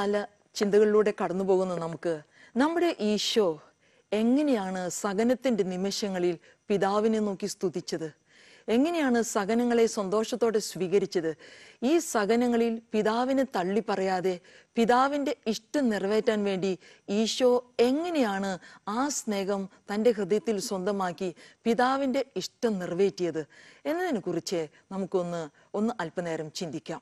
നോമ്പുകാല ചിന്തകളിലൂടെ കടന്നു പോകുന്ന നമുക്ക്. നമ്മുടെ ഈശോ എങ്ങനെയാണ് സഹനത്തിന്റെ നിമിഷങ്ങളിൽ പിതാവിനെ നോക്കി സ്തുതിച്ചത്? എങ്ങനെയാണ് സഹനങ്ങളെ സന്തോഷത്തോടെ സ്വീകരിച്ചത്? ഈ സഹനങ്ങളിൽ പിതാവിനെ തള്ളി പറയാതെ പിതാവിന്റെ ഇഷ്ടം നിറവേറ്റാൻ വേണ്ടി ഈശോ എങ്ങനെയാണ് ആ സ്നേഹം തന്റെ ഹൃദയത്തിൽ സ്വന്തമാക്കി പിതാവിന്റെ ഇഷ്ടം നിറവേറ്റിയത്? എന്നതിനെ കുറിച്ച് നമുക്കൊന്ന് ഒന്ന് അല്പനേരം ചിന്തിക്കാം.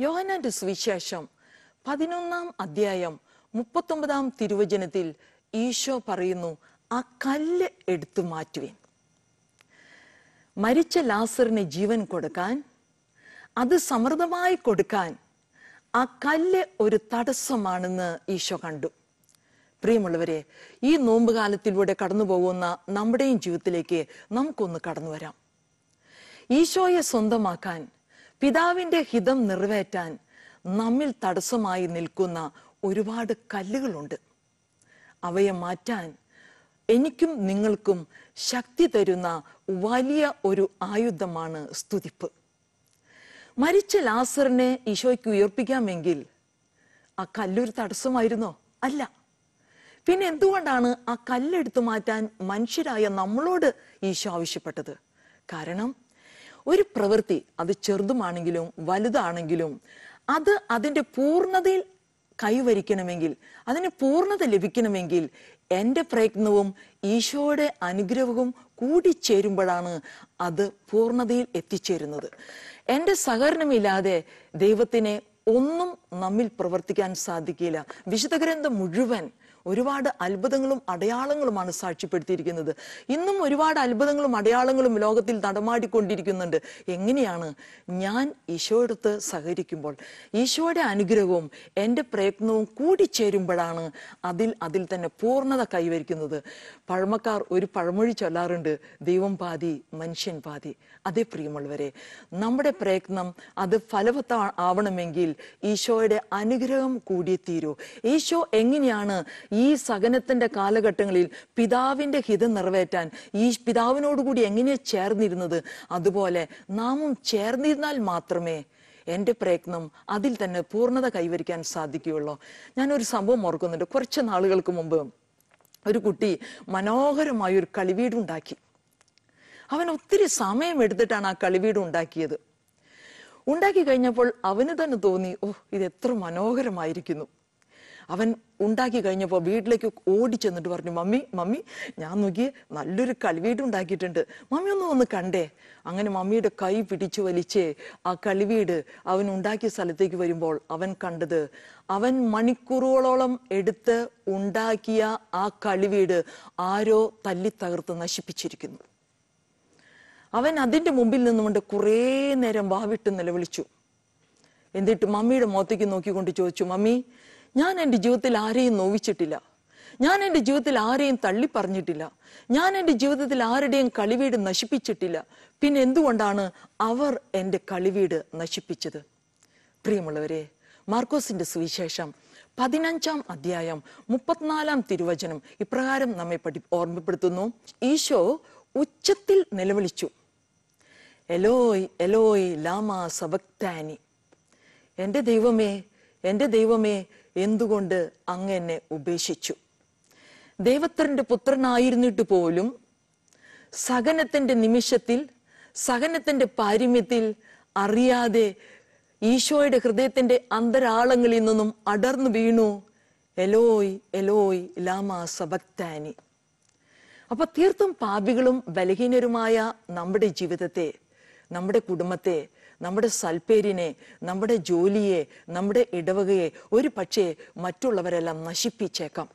യോഹന്നാന്റെ സുവിശേഷം പതിനൊന്നാം അധ്യായം മുപ്പത്തൊമ്പതാം തിരുവചനത്തിൽ ഈശോ പറയുന്നു ആ കല്ല് എടുത്തു മാറ്റുവേൻ. മരിച്ച ലാസറിന് ജീവൻ കൊടുക്കാൻ അത് സമൃദ്ധമായി കൊടുക്കാൻ ആ കല്ല് ഒരു തടസ്സമാണെന്ന് ഈശോ കണ്ടു. പ്രിയമുള്ളവരെ ഈ നോമ്പുകാലത്തിലൂടെ കടന്നു പോകുന്ന നമ്മുടെയും ജീവിതത്തിലേക്ക് നമുക്കൊന്ന് കടന്നു വരാം ഈശോയെ സ്വന്തമാക്കാൻ പിതാവിന്റെ ഹിതം നിറവേറ്റാൻ നമ്മിൽ തടസ്സമായി നിൽക്കുന്ന ഒരുപാട് കല്ലുകളുണ്ട്. അവയെ മാറ്റാൻ എനിക്കും നിങ്ങൾക്കും ശക്തി തരുന്ന വലിയ ഒരു ആയുധമാണ് സ്തുതിപ്പ്. മരിച്ച ലാസറിനെ ഈശോയ്ക്ക് ഉയർപ്പിക്കാമെങ്കിൽ ആ കല്ലൊരു തടസ്സമായിരുന്നോ? അല്ല. പിന്നെ എന്തുകൊണ്ടാണ് ആ കല്ലെടുത്തു മാറ്റാൻ മനുഷ്യരായ നമ്മളോട് ഈശോ ആവശ്യപ്പെട്ടത്? കാരണം ഒരു പ്രവൃത്തി അത് ചെറുതുമാണെങ്കിലും വലുതാണെങ്കിലും അത് അതിന്റെ പൂർണതയിൽ കൈവരിക്കണമെങ്കിൽ അതിന് പൂർണത ലഭിക്കണമെങ്കിൽ എന്റെ പ്രയത്നവും ഈശോയുടെ അനുഗ്രഹവും കൂടി കൂടിച്ചേരുമ്പോഴാണ് അത് പൂർണതയിൽ എത്തിച്ചേരുന്നത്. എന്റെ സഹകരണമില്ലാതെ ദൈവത്തിനെ ഒന്നും നമ്മിൽ പ്രവർത്തിക്കാൻ സാധിക്കില്ല. വിശുദ്ധ ഗ്രന്ഥം മുഴുവൻ ഒരുപാട് അത്ഭുതങ്ങളും അടയാളങ്ങളുമാണ് സാക്ഷ്യപ്പെടുത്തിയിരിക്കുന്നത്. ഇന്നും ഒരുപാട് അത്ഭുതങ്ങളും അടയാളങ്ങളും ലോകത്തിൽ നടമാടിക്കൊണ്ടിരിക്കുന്നുണ്ട്. എങ്ങനെയാണ് ഞാൻ ഈശോയെടുത്ത് സഹകരിക്കുമ്പോൾ ഈശോയുടെ അനുഗ്രഹവും എന്റെ പ്രയത്നവും കൂടിച്ചേരുമ്പോഴാണ് അതിൽ അതിൽ തന്നെ പൂർണത കൈവരിക്കുന്നത്. പഴമക്കാർ ഒരു പഴമൊഴി ചൊല്ലാറുണ്ട് ദൈവം പാതി മനുഷ്യൻ പാതി. അതേ പ്രിയമുള്ളവരെ നമ്മുടെ പ്രയത്നം അത് ഫലവത്ത ആവണമെങ്കിൽ ഈശോയുടെ അനുഗ്രഹം കൂടിയേ തീരൂ. ഈശോ എങ്ങനെയാണ് ഈ സഹനത്തിന്റെ കാലഘട്ടങ്ങളിൽ പിതാവിന്റെ ഹിതം നിറവേറ്റാൻ ഈ പിതാവിനോടുകൂടി എങ്ങനെ ചേർന്നിരുന്നത്? അതുപോലെ നാമും ചേർന്നിരുന്നാൽ മാത്രമേ എന്റെ പ്രയത്നം അതിൽ തന്നെ പൂർണത കൈവരിക്കാൻ സാധിക്കുകയുള്ളൂ. ഞാനൊരു സംഭവം ഓർക്കുന്നുണ്ട്. കുറച്ച് നാളുകൾക്ക് മുമ്പ് ഒരു കുട്ടി മനോഹരമായ ഒരു കളിവീടുണ്ടാക്കി അവൻ ഒത്തിരി സമയം എടുത്തിട്ടാണ് ആ കളിവീട് ഉണ്ടാക്കിയത്. ഉണ്ടാക്കി കഴിഞ്ഞപ്പോൾ അവന് തന്നെ തോന്നി ഓ ഇത് എത്ര മനോഹരമായിരിക്കുന്നു. അവൻ ഉണ്ടാക്കി കഴിഞ്ഞപ്പോൾ വീട്ടിലേക്ക് ഓടി ചെന്നിട്ട് പറഞ്ഞു മമ്മി മമ്മി ഞാൻ നോക്കി നല്ലൊരു കളിവീട് ഉണ്ടാക്കിയിട്ടുണ്ട്. മമ്മി ഒന്ന് ഒന്ന് കണ്ടേ. അങ്ങനെ മമ്മിയുടെ കൈ പിടിച്ചു വലിച്ച്. ആ കളിവീട് അവൻ ഉണ്ടാക്കിയ സ്ഥലത്തേക്ക് വരുമ്പോൾ അവൻ കണ്ടത് അവൻ മണിക്കൂറുകളോളം എടുത്ത് ഉണ്ടാക്കിയ ആ കളിവീട് ആരോ തല്ലി തകർത്ത് നശിപ്പിച്ചിരിക്കുന്നു. അവൻ അതിന്റെ മുമ്പിൽ നിന്നുകൊണ്ട് കുറേ നേരം വാവിട്ട് നിലവിളിച്ചു. എന്നിട്ട് മമ്മിയുടെ മുഖത്തേക്ക് നോക്കിക്കൊണ്ട് ചോദിച്ചു മമ്മി ഞാൻ എന്റെ ജീവിതത്തിൽ ആരെയും നോവിച്ചിട്ടില്ല. ഞാൻ എന്റെ ജീവിതത്തിൽ ആരെയും തള്ളി പറഞ്ഞിട്ടില്ല ഞാൻ എന്റെ ജീവിതത്തിൽ ആരുടെയും കളിവീട് നശിപ്പിച്ചിട്ടില്ല. പിന്നെ എന്തുകൊണ്ടാണ് അവർ എന്റെ കളിവീട് നശിപ്പിച്ചത്? പ്രിയമുള്ളവരെ മാർക്കോസിന്റെ സുവിശേഷം പതിനഞ്ചാം അധ്യായം മുപ്പത്തിനാലാം തിരുവചനം ഇപ്രകാരം നമ്മെ പഠി ഓർമ്മപ്പെടുത്തുന്നു. ഈശോ ഉച്ചത്തിൽ നിലവിളിച്ചു. എലോയ് എലോയ് ലാമാ സബക്താനി എന്റെ ദൈവമേ എന്റെ ദൈവമേ എന്തുകൊണ്ട് അങ്ങ് എന്നെ ഉപേക്ഷിച്ചു? ദേവത്രന്റെ പുത്രനായിരുന്നിട്ട് പോലും സഹനത്തിന്റെ നിമിഷത്തിൽ സഹനത്തിന്റെ പാരിമ്യത്തിൽ അറിയാതെ ഈശോയുടെ ഹൃദയത്തിന്റെ അന്തരാളങ്ങളിൽ നിന്നും അടർന്നു വീണു എലോയ് എലോയ് ലാമ സബക്താനി അപ്പൊ തീർത്തും പാപികളും ബലഹീനരുമായ നമ്മുടെ ജീവിതത്തെ നമ്മുടെ കുടുംബത്തെ നമ്മുടെ സൽപ്പേരിനെ നമ്മുടെ ജോലിയെ നമ്മുടെ ഇടവകയെ ഒരു പക്ഷേ മറ്റുള്ളവരെല്ലാം നശിപ്പിച്ചേക്കാം.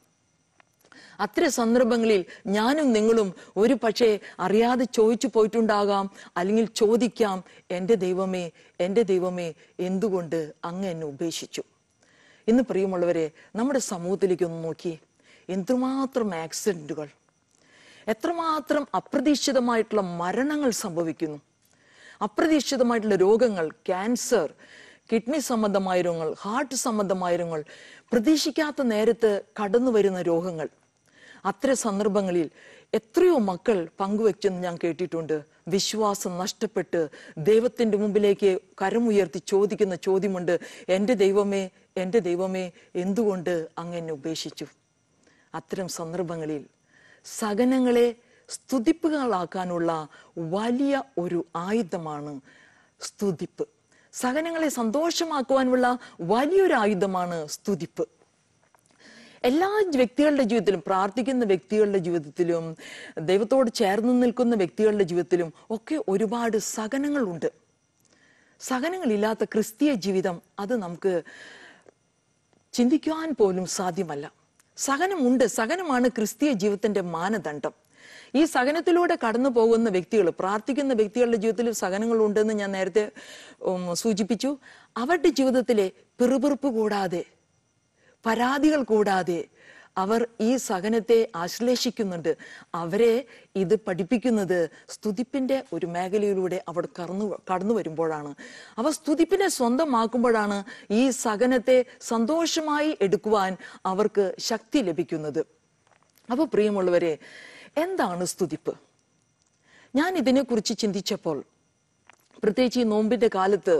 അത്ര സന്ദർഭങ്ങളിൽ ഞാനും നിങ്ങളും ഒരു പക്ഷേ അറിയാതെ ചോദിച്ചു പോയിട്ടുണ്ടാകാം അല്ലെങ്കിൽ ചോദിക്കാം എന്റെ ദൈവമേ എന്റെ ദൈവമേ എന്തുകൊണ്ട് അങ്ങ് എന്നെ ഉപേക്ഷിച്ചു? ഇന്ന് പ്രിയമുള്ളവരെ നമ്മുടെ സമൂഹത്തിലേക്ക് ഒന്ന് നോക്കിയേ എന്തുമാത്രം ആക്സിഡന്റുകൾ എത്രമാത്രം അപ്രതീക്ഷിതമായിട്ടുള്ള മരണങ്ങൾ സംഭവിക്കുന്നു. അപ്രതീക്ഷിതമായിട്ടുള്ള രോഗങ്ങൾ ക്യാൻസർ കിഡ്നി സംബന്ധമായ രോഗങ്ങൾ ഹാർട്ട് സംബന്ധമായ രോഗങ്ങൾ പ്രതീക്ഷിക്കാത്ത നേരത്ത് കടന്നു വരുന്ന രോഗങ്ങൾ. അത്തരം സന്ദർഭങ്ങളിൽ എത്രയോ മക്കൾ പങ്കുവെച്ചെന്ന് ഞാൻ കേട്ടിട്ടുണ്ട്. വിശ്വാസം നഷ്ടപ്പെട്ട് ദൈവത്തിന്റെ മുമ്പിലേക്ക് കരമുയർത്തി ചോദിക്കുന്ന ചോദ്യമുണ്ട് എന്റെ ദൈവമേ എന്റെ ദൈവമേ എന്തുകൊണ്ട് അങ്ങനെ ഉപേക്ഷിച്ചു? അത്തരം സന്ദർഭങ്ങളിൽ സഹനങ്ങളെ സ്തുതിപ്പുകളാക്കാനുള്ള വലിയ ഒരു ആയുധമാണ് സ്തുതിപ്പ്. സഹനങ്ങളെ സന്തോഷമാക്കുവാനുള്ള വലിയൊരു ആയുധമാണ് സ്തുതിപ്പ്. എല്ലാ വ്യക്തികളുടെ ജീവിതത്തിലും പ്രാർത്ഥിക്കുന്ന വ്യക്തികളുടെ ജീവിതത്തിലും ദൈവത്തോട് ചേർന്ന് നിൽക്കുന്ന വ്യക്തികളുടെ ജീവിതത്തിലും ഒക്കെ ഒരുപാട് സഹനങ്ങളുണ്ട്. സഹനങ്ങളില്ലാത്ത ക്രിസ്തീയ ജീവിതം അത് നമുക്ക് ചിന്തിക്കുവാൻ പോലും സാധ്യമല്ല. സഹനമുണ്ട്. സഹനമാണ് ക്രിസ്തീയ ജീവിതത്തിന്റെ മാനദണ്ഡം. ഈ സഹനത്തിലൂടെ കടന്നു പോകുന്ന വ്യക്തികൾ പ്രാർത്ഥിക്കുന്ന വ്യക്തികളുടെ ജീവിതത്തിൽ സഹനങ്ങൾ ഉണ്ടെന്ന് ഞാൻ നേരത്തെ സൂചിപ്പിച്ചു. അവരുടെ ജീവിതത്തിലെ പിറുപിറുപ്പ് കൂടാതെ പരാതികൾ കൂടാതെ അവർ ഈ സഹനത്തെ ആശ്ലേഷിക്കുന്നുണ്ട്. അവരെ ഇത് പഠിപ്പിക്കുന്നത് സ്തുതിപ്പിന്റെ ഒരു മേഖലയിലൂടെ അവർ കടന്നു കടന്നു വരുമ്പോഴാണ്. അവ സ്തുതിപ്പിനെ സ്വന്തമാക്കുമ്പോഴാണ് ഈ സഹനത്തെ സന്തോഷമായി എടുക്കുവാൻ അവർക്ക് ശക്തി ലഭിക്കുന്നത്. അപ്പോൾ പ്രിയമുള്ളവരെ എന്താണ് സ്തുതിപ്പ്? ഞാൻ ഇതിനെക്കുറിച്ച് ചിന്തിച്ചപ്പോൾ പ്രത്യേകിച്ച് ഈ നോമ്പിന്റെ കാലത്ത്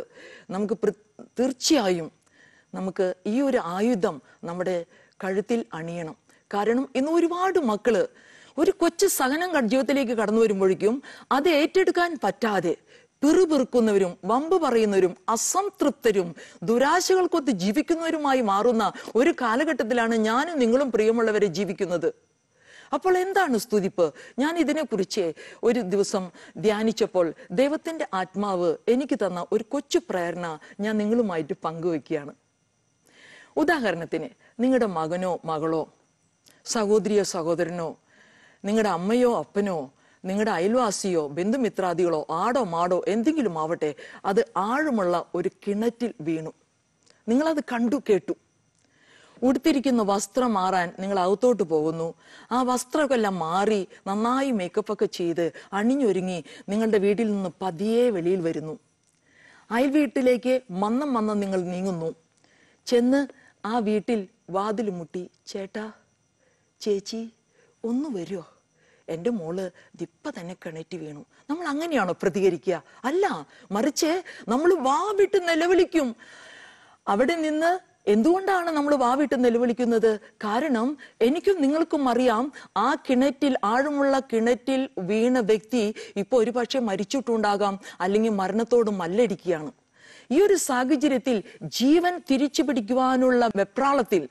നമുക്ക് തീർച്ചയായും നമുക്ക് ഈ ഒരു ആയുധം നമ്മുടെ കഴുത്തിൽ അണിയണം. കാരണം ഇന്ന് ഒരുപാട് മക്കൾ ഒരു കൊച്ചു സഹനം ജീവിതത്തിലേക്ക് കടന്നു വരുമ്പോഴേക്കും അത് ഏറ്റെടുക്കാൻ പറ്റാതെ പിറുപിറുക്കുന്നവരും വമ്പ് പറയുന്നവരും അസംതൃപ്തരും ദുരാശകൾക്കൊത്ത് ജീവിക്കുന്നവരുമായി മാറുന്ന ഒരു കാലഘട്ടത്തിലാണ് ഞാനും നിങ്ങളും പ്രിയമുള്ളവരെ ജീവിക്കുന്നത്. അപ്പോൾ എന്താണ് സ്തുതിപ്പ്? ഞാൻ ഇതിനെക്കുറിച്ച് ഒരു ദിവസം ധ്യാനിച്ചപ്പോൾ ദൈവത്തിന്റെ ആത്മാവ് എനിക്ക് തന്ന ഒരു കൊച്ചു പ്രേരണ ഞാൻ നിങ്ങളുമായിട്ട് പങ്കുവെക്കുകയാണ്. ഉദാഹരണത്തിന് നിങ്ങളുടെ മകനോ മകളോ സഹോദരിയോ സഹോദരനോ നിങ്ങളുടെ അമ്മയോ അപ്പനോ നിങ്ങളുടെ അയൽവാസിയോ ബന്ധുമിത്രാദികളോ ആടോ മാടോ എന്തെങ്കിലും ആവട്ടെ അത് ആഴമുള്ള ഒരു കിണറ്റിൽ വീണു. നിങ്ങളത് കണ്ടു കേട്ടു. ഉടുത്തിരിക്കുന്ന വസ്ത്രം മാറാൻ നിങ്ങൾ അകത്തോട്ട് പോകുന്നു. ആ വസ്ത്രമൊക്കെ എല്ലാം മാറി നന്നായി മേക്കപ്പ് ഒക്കെ ചെയ്ത് അണിഞ്ഞൊരുങ്ങി നിങ്ങളുടെ വീട്ടിൽ നിന്ന് പതിയെ വെളിയിൽ വരുന്നു. അയൽ വീട്ടിലേക്ക് മന്നം മന്നം നിങ്ങൾ നീങ്ങുന്നു. ചെന്ന് ആ വീട്ടിൽ വാതിൽ മുട്ടി ചേട്ടാ ചേച്ചി ഒന്ന് വരുമോ എന്റെ മോൾ ദിപ്പ തന്നെ കിണറ്റി വീണു. നമ്മൾ അങ്ങനെയാണോ പ്രതികരിക്കുക? അല്ല മറിച്ച് നമ്മൾ വാ വിട്ട് നിലവിളിക്കും. അവിടെ നിന്ന് എന്തുകൊണ്ടാണ് നമ്മൾ വാവിട്ട് നിലവിളിക്കുന്നത്? കാരണം എനിക്കും നിങ്ങൾക്കും അറിയാം ആ കിണറ്റിൽ ആഴമുള്ള കിണറ്റിൽ വീണ വ്യക്തി ഇപ്പോൾ ഒരുപക്ഷെ മരിച്ചിട്ടുണ്ടാകാം അല്ലെങ്കിൽ മരണത്തോട് മല്ലടിക്കുകയാണ്. ഈ ഒരു സാഹചര്യത്തിൽ ജീവൻ തിരിച്ചു പിടിക്കുവാനുള്ള വെപ്രാളത്തിൽ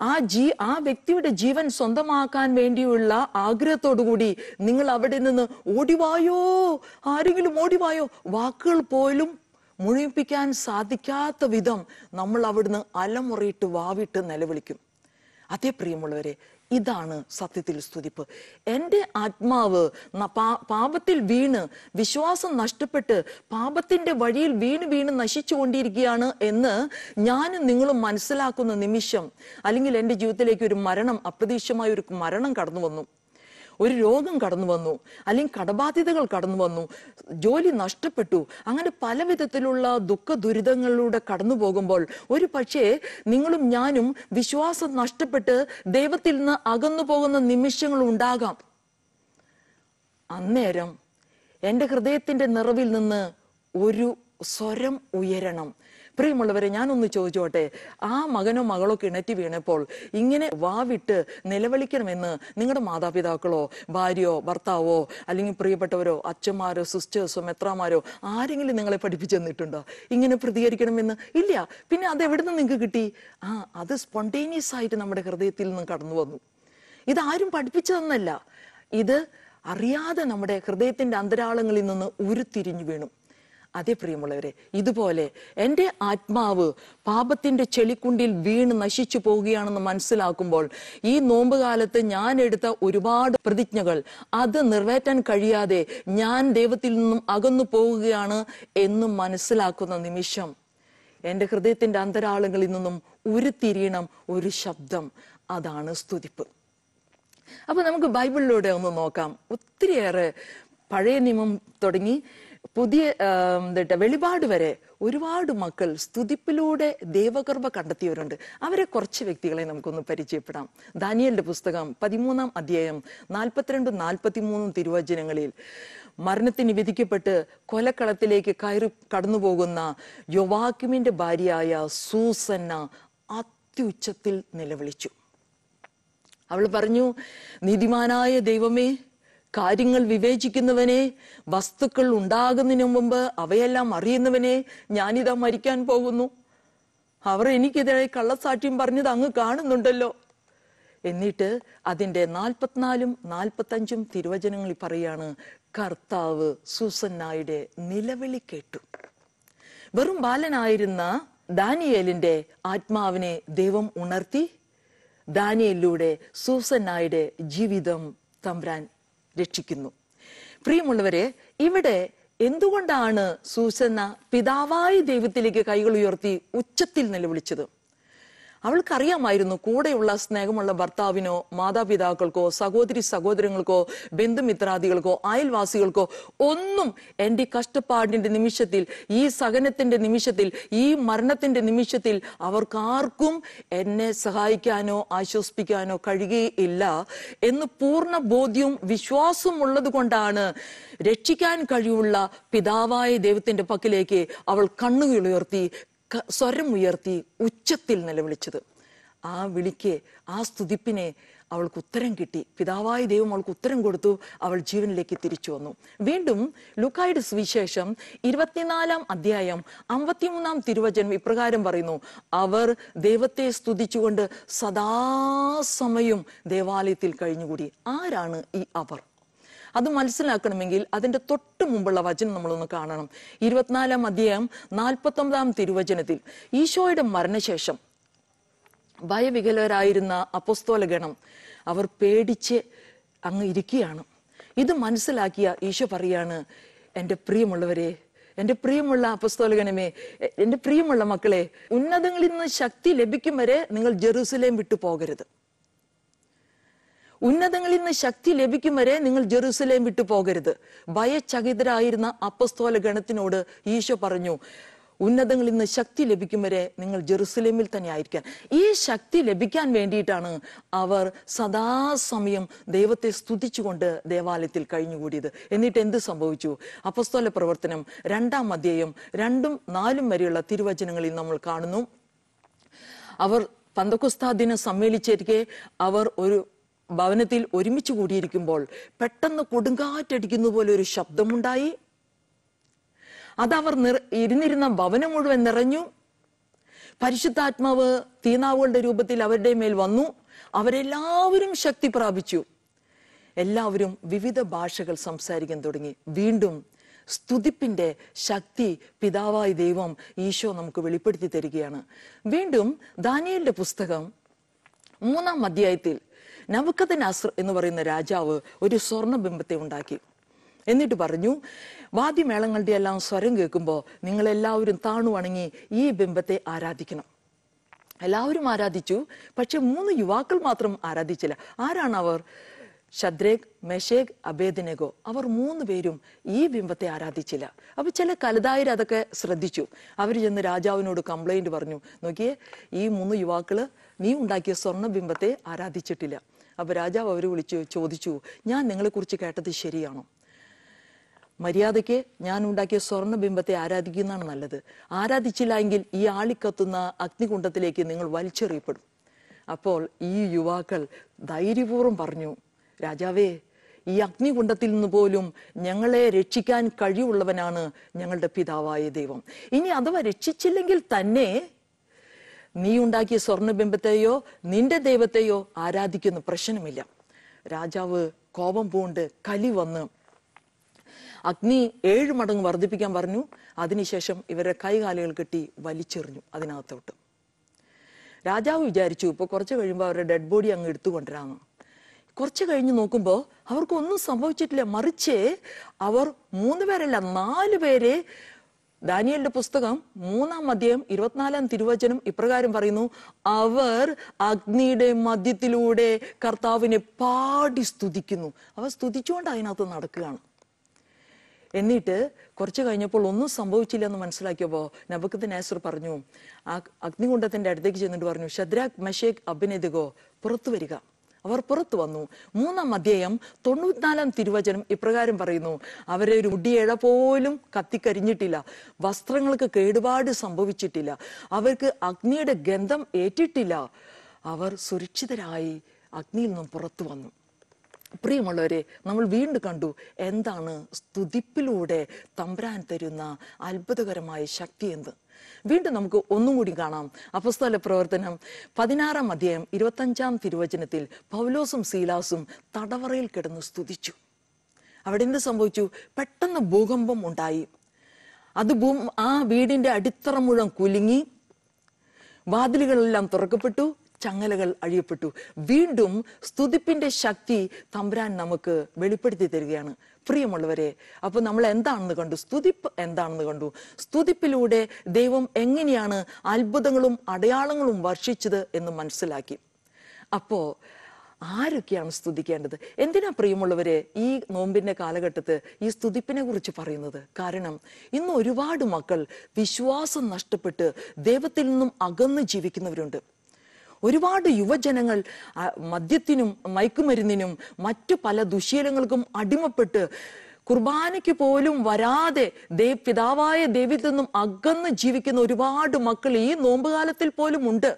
ആ ജീ ആ വ്യക്തിയുടെ ജീവൻ സ്വന്തമാക്കാൻ വേണ്ടിയുള്ള ആഗ്രഹത്തോടുകൂടി നിങ്ങൾ അവിടെ നിന്ന് ഓടിവായോ? ആരെങ്കിലും ഓടിവായോ? വാക്കുകൾ പോലും മുഴിപ്പിക്കാൻ സാധിക്കാത്ത വിധം നമ്മൾ അവിടുന്ന് അലമുറിയിട്ട് വാവിട്ട് നിലവിളിക്കും. അതേ പ്രിയമുള്ളവരെ ഇതാണ് സത്യത്തിൽ സ്തുതിപ്പ്. എന്റെ ആത്മാവ് പാപത്തിൽ വീണ് വിശ്വാസം നഷ്ടപ്പെട്ട് പാപത്തിന്റെ വഴിയിൽ വീണ് വീണ് നശിച്ചു കൊണ്ടിരിക്കുകയാണ് എന്ന് ഞാനും നിങ്ങളും മനസ്സിലാക്കുന്ന നിമിഷം അല്ലെങ്കിൽ എന്റെ ജീവിതത്തിലേക്ക് ഒരു മരണം അപ്രതീക്ഷിതമായ ഒരു മരണം കടന്നു വന്നു ഒരു രോഗം കടന്നു വന്നു അല്ലെങ്കിൽ കടബാധ്യതകൾ കടന്നു വന്നു ജോലി നഷ്ടപ്പെട്ടു അങ്ങനെ പല വിധത്തിലുള്ള ദുഃഖ ദുരിതങ്ങളിലൂടെ കടന്നു പോകുമ്പോൾ ഒരു പക്ഷേ നിങ്ങളും ഞാനും വിശ്വാസം നഷ്ടപ്പെട്ട് ദൈവത്തിൽ നിന്ന് അകന്നു പോകുന്ന നിമിഷങ്ങൾ ഉണ്ടാകാം. അന്നേരം എന്റെ ഹൃദയത്തിന്റെ നിറവിൽ നിന്ന് ഒരു സ്വരം ഉയരണം. പ്രിയമുള്ളവരെ ഞാനൊന്ന് ചോദിച്ചോട്ടെ? ആ മകനോ മകളോ കിണറ്റി വീണപ്പോൾ ഇങ്ങനെ വാവിട്ട് നിലവിളിക്കണമെന്ന് നിങ്ങളുടെ മാതാപിതാക്കളോ ഭാര്യയോ ഭർത്താവോ അല്ലെങ്കിൽ പ്രിയപ്പെട്ടവരോ അച്ഛന്മാരോ സിസ്റ്റേഴ്സോ മെത്രാമാരോ ആരെങ്കിലും നിങ്ങളെ പഠിപ്പിച്ചു തന്നിട്ടുണ്ടോ? ഇങ്ങനെ പ്രതികരിക്കണമെന്ന്? ഇല്ല. പിന്നെ അത് എവിടെ നിന്ന് നിങ്ങൾക്ക് കിട്ടി? ആ അത് സ്പോണ്ടേനിയസ് ആയിട്ട് നമ്മുടെ ഹൃദയത്തിൽ നിന്ന് കടന്നു വന്നു. ഇതാരും പഠിപ്പിച്ചതെന്നല്ല. ഇത് അറിയാതെ നമ്മുടെ ഹൃദയത്തിന്റെ അന്തരാളങ്ങളിൽ നിന്ന് ഉരുത്തിരിഞ്ഞു വീണു. അതേ പ്രിയമുള്ളവരെ ഇതുപോലെ എന്റെ ആത്മാവ് പാപത്തിന്റെ ചെളിക്കുണ്ടിൽ വീണ് നശിച്ചു പോവുകയാണെന്ന് മനസ്സിലാക്കുമ്പോൾ ഈ നോമ്പ് കാലത്ത് ഞാൻ എടുത്ത ഒരുപാട് പ്രതിജ്ഞകൾ അത് നിറവേറ്റാൻ കഴിയാതെ ഞാൻ ദൈവത്തിൽ നിന്നും അകന്നു പോവുകയാണ് എന്ന് മനസ്സിലാക്കുന്ന നിമിഷം എന്റെ ഹൃദയത്തിന്റെ അന്തരാളങ്ങളിൽ നിന്നും ഉരുത്തിരിയണം ഒരു ശബ്ദം. അതാണ് സ്തുതിപ്പ്. അപ്പൊ നമുക്ക് ബൈബിളിലൂടെ ഒന്ന് നോക്കാം. ഒത്തിരിയേറെ പഴയ നിയമം തുടങ്ങി പുതിയ എന്താ വെളിപാട് വരെ ഒരുപാട് മക്കൾ സ്തുതിപ്പിലൂടെ ദേവകർഭ കണ്ടെത്തിയവരുണ്ട്. അവരെ കുറച്ച് വ്യക്തികളെ നമുക്കൊന്ന് പരിചയപ്പെടാം. ദാനിയലിന്റെ പുസ്തകം പതിമൂന്നാം അധ്യായം നാൽപ്പത്തിരണ്ടും നാൽപ്പത്തിമൂന്നും തിരുവചനങ്ങളിൽ മരണത്തിന് വിധിക്കപ്പെട്ട് കൊലക്കളത്തിലേക്ക് കയറി കടന്നു പോകുന്ന യൊവാക്കിമിന്റെ ഭാര്യയായ സൂസന്ന അത്യുച്ചത്തിൽ നിലവിളിച്ചു. അവൾ പറഞ്ഞു നീതിമാനായ ദൈവമേ കാര്യങ്ങൾ വിവേചിക്കുന്നവനെ വസ്തുക്കൾ ഉണ്ടാകുന്നതിന് മുമ്പ് അവയെല്ലാം അറിയുന്നവനെ ഞാനിതാ മരിക്കാൻ പോകുന്നു. അവർ എനിക്കെതിരെ കള്ളസാക്ഷ്യം പറഞ്ഞത് അങ്ങ് കാണുന്നുണ്ടല്ലോ. എന്നിട്ട് അതിന്റെ നാൽപ്പത്തിനാലും നാൽപ്പത്തഞ്ചും തിരുവചനങ്ങളിൽ പറയാണ് കർത്താവ് സൂസന്നായുടെ നിലവിളി കേട്ടു. വെറും ബാലനായിരുന്ന ദാനിയേലിന്റെ ആത്മാവിനെ ദൈവം ഉണർത്തി ദാനിയലിലൂടെ സൂസന്നായുടെ ജീവിതം തമ്പ്രാൻ രക്ഷിക്കുന്നു. പ്രിയമുള്ളവരെ ഇവിടെ എന്തുകൊണ്ടാണ് സൂസന്ന പിതാവായി ദൈവത്തിലേക്ക് കൈകൾ ഉയർത്തി ഉച്ചത്തിൽ നിലവിളിച്ചത്? അവൾക്കറിയാമായിരുന്നു കൂടെയുള്ള സ്നേഹമുള്ള ഭർത്താവിനോ മാതാപിതാക്കൾക്കോ സഹോദരി സഹോദരങ്ങൾക്കോ ബന്ധുമിത്രാദികൾക്കോ അയൽവാസികൾക്കോ ഒന്നും എന്റെ കഷ്ടപ്പാടിന്റെ നിമിഷത്തിൽ ഈ സഹനത്തിന്റെ നിമിഷത്തിൽ ഈ മരണത്തിന്റെ നിമിഷത്തിൽ അവർക്കാർക്കും എന്നെ സഹായിക്കാനോ ആശ്വസിപ്പിക്കാനോ കഴിയുകയില്ല എന്ന് പൂർണ ബോധ്യവും വിശ്വാസവും ഉള്ളത് കൊണ്ടാണ് രക്ഷിക്കാൻ കഴിവുള്ള പിതാവായ ദൈവത്തിന്റെ പക്കിലേക്ക് അവൾ കണ്ണുകൾ ഉയർത്തി ക- സ്വരം ഉയർത്തി ഉച്ചത്തിൽ നിലവിളിച്ചത്. ആ വിളിക്ക് ആ സ്തുതിപ്പിനെ അവൾക്ക് ഉത്തരം കിട്ടി. പിതാവായ ദൈവം അവൾക്ക് ഉത്തരം കൊടുത്തു. അവൾ ജീവനിലേക്ക് തിരിച്ചു വന്നു. വീണ്ടും ലുക്കായുടെ സുവിശേഷം ഇരുപത്തിനാലാം അധ്യായം അമ്പത്തിമൂന്നാം തിരുവചനം ഇപ്രകാരം പറയുന്നു. അവർ ദൈവത്തെ സ്തുതിച്ചുകൊണ്ട് സദാസമയം ദേവാലയത്തിൽ കഴിഞ്ഞുകൂടി. ആരാണ് ഈ അവർ? അത് മനസ്സിലാക്കണമെങ്കിൽ അതിന്റെ തൊട്ട് മുമ്പുള്ള വചനം നമ്മളൊന്ന് കാണണം. ഇരുപത്തിനാലാം അധ്യായം നാൽപ്പത്തി ഒമ്പതാം തിരുവചനത്തിൽ ഈശോയുടെ മരണശേഷം ഭയവികലരായിരുന്ന അപ്പസ്തോല ഗണം അവർ പേടിച്ച് അങ്ങ് ഇരിക്കുകയാണ്. ഇത് മനസ്സിലാക്കിയ ഈശോ പറയാണ് എന്റെ പ്രിയമുള്ളവരെ എന്റെ പ്രിയമുള്ള അപ്പസ്തോലകനമേ എന്റെ പ്രിയമുള്ള മക്കളെ ഉന്നതങ്ങളിൽ നിന്ന് ശക്തി ലഭിക്കും വരെ നിങ്ങൾ ജെറൂസലേം വിട്ടു പോകരുത്. ഉന്നതങ്ങളിൽ നിന്ന് ശക്തി ലഭിക്കും വരെ നിങ്ങൾ ജെറുസലേം വിട്ടു പോകരുത്. ഭയചകിതരായിരുന്ന അപ്പസ്തോല ഗണത്തിനോട് ഈശോ പറഞ്ഞു ഉന്നതങ്ങളിൽ നിന്ന് ശക്തി ലഭിക്കും വരെ നിങ്ങൾ ജെറുസലേമിൽ തന്നെ ആയിരിക്കാൻ. ഈ ശക്തി ലഭിക്കാൻ വേണ്ടിയിട്ടാണ് അവർ സദാസമയം ദൈവത്തെ സ്തുതിച്ചുകൊണ്ട് ദേവാലയത്തിൽ കഴിഞ്ഞുകൂടിയത്. എന്നിട്ട് എന്ത് സംഭവിച്ചു? അപ്പസ്തോല പ്രവർത്തനം രണ്ടാം അധ്യായം രണ്ടും നാലും വരെയുള്ള തിരുവചനങ്ങളിൽ നമ്മൾ കാണുന്നു. അവർ പന്തക്കുസ്താ ദിനം സമ്മേളിച്ചിരിക്കെ അവർ ഒരു ഭവനത്തിൽ ഒരുമിച്ച് കൂടിയിരിക്കുമ്പോൾ പെട്ടെന്ന് കൊടുങ്കാറ്റടിക്കുന്ന പോലെ ഒരു ശബ്ദമുണ്ടായി. അതവർ നിർ ഇരുന്നിരുന്ന ഭവനം മുഴുവൻ നിറഞ്ഞു. പരിശുദ്ധാത്മാവ് തീനാവുകളുടെ രൂപത്തിൽ അവരുടെ മേൽ വന്നു. അവരെല്ലാവരും ശക്തി പ്രാപിച്ചു. എല്ലാവരും വിവിധ ഭാഷകൾ സംസാരിക്കാൻ തുടങ്ങി. വീണ്ടും സ്തുതിപ്പിന്റെ ശക്തി പിതാവായ ദൈവം ഈശോ നമുക്ക് വെളിപ്പെടുത്തി തരികയാണ്. വീണ്ടും ദാനിയലിന്റെ പുസ്തകം മൂന്നാം അധ്യായത്തിൽ നവക്കഥൻ അസ്ർ എന്ന് പറയുന്ന രാജാവ് ഒരു സ്വർണബിംബത്തെ ഉണ്ടാക്കി. എന്നിട്ട് പറഞ്ഞു വാദ്യമേളങ്ങളുടെ എല്ലാം സ്വരം കേൾക്കുമ്പോൾ നിങ്ങളെല്ലാവരും താണു വണങ്ങി ഈ ബിംബത്തെ ആരാധിക്കണം. എല്ലാവരും ആരാധിച്ചു പക്ഷെ മൂന്ന് യുവാക്കൾ മാത്രം ആരാധിച്ചില്ല. ആരാണ് അവർ ഷദ്രേഖ് മെഷേഖ് അബേദിനഗോ. അവർ മൂന്ന് പേരും ഈ ബിംബത്തെ ആരാധിച്ചില്ല. അപ്പൊ ചില കലതായർ അതൊക്കെ ശ്രദ്ധിച്ചു. അവർ ചെന്ന് രാജാവിനോട് കംപ്ലൈന്റ് പറഞ്ഞു നോക്കിയേ ഈ മൂന്ന് യുവാക്കൾ നീ ഉണ്ടാക്കിയ സ്വർണ ബിംബത്തെ ആരാധിച്ചിട്ടില്ല. അപ്പൊ രാജാവ് അവർ വിളിച്ചു ചോദിച്ചു ഞാൻ നിങ്ങളെക്കുറിച്ച് കേട്ടത് ശരിയാണോ? മര്യാദയ്ക്ക് ഞാൻ ഉണ്ടാക്കിയ സ്വർണ ബിംബത്തെ ആരാധിക്കുന്നതാണ് നല്ലത്. ആരാധിച്ചില്ല എങ്കിൽ ഈ ആളിക്കത്തുന്ന അഗ്നികുണ്ഡത്തിലേക്ക് നിങ്ങൾ വലിച്ചെറിയപ്പെടും. അപ്പോൾ ഈ യുവാക്കൾ ധൈര്യപൂർവം പറഞ്ഞു രാജാവേ ഈ അഗ്നികുണ്ഡത്തിൽ നിന്ന് പോലും ഞങ്ങളെ രക്ഷിക്കാൻ കഴിവുള്ളവനാണ് ഞങ്ങളുടെ പിതാവായ ദൈവം. ഇനി അഥവാ രക്ഷിച്ചില്ലെങ്കിൽ തന്നെ നീ ഉണ്ടാക്കിയ സ്വർണബിംബത്തെയോ നിന്റെ ദൈവത്തെയോ ആരാധിക്കുന്ന? പ്രശ്നമില്ല. രാജാവ് കോപം പൂണ്ട് കലി വന്ന് അഗ്നി ഏഴ് മടങ്ങ് വർദ്ധിപ്പിക്കാൻ പറഞ്ഞു. അതിനുശേഷം ഇവരുടെ കൈകാലുകൾ കെട്ടി വലിച്ചെറിഞ്ഞു അതിനകത്തോട്ട്. രാജാവ് വിചാരിച്ചു ഇപ്പോൾ കുറച്ച് കഴിയുമ്പോൾ അവരുടെ ഡെഡ് ബോഡി അങ്ങ് എടുത്തുകൊണ്ടിരാന്ന് കുറച്ച് കഴിഞ്ഞ് നോക്കുമ്പോൾ അവർക്കൊന്നും സംഭവിച്ചിട്ടില്ല. മറിച്ച് അവർ മൂന്ന് പേരല്ല നാല് പേരെ ദാനിയലിന്റെ പുസ്തകം മൂന്നാം അധ്യായം ഇരുപത്തിനാലാം തിരുവചനം ഇപ്രകാരം പറയുന്നു അവർ അഗ്നിയുടെ മധ്യത്തിലൂടെ കർത്താവിനെ പാടി സ്തുതിക്കുന്നു. അവർ സ്തുതിച്ചുകൊണ്ട് അതിനകത്ത് നടക്കുകയാണ്. എന്നിട്ട് കുറച്ച് കഴിഞ്ഞപ്പോൾ ഒന്നും സംഭവിച്ചില്ല എന്ന് മനസ്സിലാക്കിയപ്പോൾ നബക്കത്ത് നാസർ പറഞ്ഞു ആ അഗ്നികുണ്ഡത്തിന്റെ അടുത്തേക്ക് ചെന്നിട്ട് പറഞ്ഞു ഷദ്രാഖ് മഷേഖ് അഭിനേതകോ പുറത്തു വരിക. അവർ പുറത്തു വന്നു. മൂന്നാം അധ്യായം തൊണ്ണൂറ്റിനാലാം തിരുവചനം ഇപ്രകാരം പറയുന്നു. അവരെ ഒരു മുടിയേഴ പോലും കത്തിക്കരിഞ്ഞിട്ടില്ല. വസ്ത്രങ്ങൾക്ക് കേടുപാട് സംഭവിച്ചിട്ടില്ല. അവർക്ക് അഗ്നിയുടെ ഗന്ധം ഏറ്റിട്ടില്ല. അവർ സുരക്ഷിതരായി അഗ്നിയിൽ നിന്നും പുറത്തു വന്നു. പ്രിയമുള്ളവരെ നമ്മൾ വീണ്ടും കണ്ടു എന്താണ് സ്തുതിപ്പിലൂടെ തമ്പ്രാൻ തരുന്ന അത്ഭുതകരമായ ശക്തി എന്ത്. വീണ്ടും നമുക്ക് ഒന്നും കൂടി കാണാം. അപസ്തല പ്രവർത്തനം പതിനാറാം അധ്യായം ഇരുപത്തഞ്ചാം തിരുവചനത്തിൽ പൗലോസും സീലാസും തടവറയിൽ കിടന്ന് സ്തുതിച്ചു. അവിടെ എന്ത് സംഭവിച്ചു? പെട്ടെന്ന് ഭൂകമ്പം ഉണ്ടായി. അത് ഭൂ ആ വീടിന്റെ അടിത്തറ മുഴുവൻ കുലുങ്ങി. വാതിലുകളെല്ലാം തുറക്കപ്പെട്ടു. ചങ്ങലകൾ അഴിയപ്പെട്ടു. വീണ്ടും സ്തുതിപ്പിന്റെ ശക്തി തമ്പുരാൻ നമുക്ക് വെളിപ്പെടുത്തി തരികയാണ്. പ്രിയമുള്ളവരെ അപ്പോൾ നമ്മൾ എന്താണെന്ന് കണ്ടു? സ്തുതിപ്പ് എന്താണെന്ന് കണ്ടു? സ്തുതിപ്പിലൂടെ ദൈവം എങ്ങനെയാണ് അത്ഭുതങ്ങളും അടയാളങ്ങളും വർഷിച്ചത് എന്ന് മനസ്സിലാക്കി. അപ്പോൾ ആരൊക്കെയാണ് സ്തുതിക്കേണ്ടത്? എന്തിനാ പ്രിയമുള്ളവരെ ഈ നോമ്പിന്റെ കാലഘട്ടത്ത് ഈ സ്തുതിപ്പിനെ കുറിച്ച് പറയുന്നത്? കാരണം ഇന്ന് ഒരുപാട് മക്കൾ വിശ്വാസം നഷ്ടപ്പെട്ട് ദൈവത്തിൽ നിന്നും അകന്ന് ജീവിക്കുന്നവരുണ്ട്. ഒരുപാട് യുവജനങ്ങൾ മദ്യത്തിനും മയക്കുമരുന്നിനും മറ്റു പല ദുശീലങ്ങൾക്കും അടിമപ്പെട്ട് കുർബാനയ്ക്ക് പോലും വരാതെ ദേ പിതാവായ ദൈവത്തിൽ നിന്നും അകന്ന് ജീവിക്കുന്ന ഒരുപാട് മക്കൾ ഈ നോമ്പുകാലത്തിൽ പോലും ഉണ്ട്.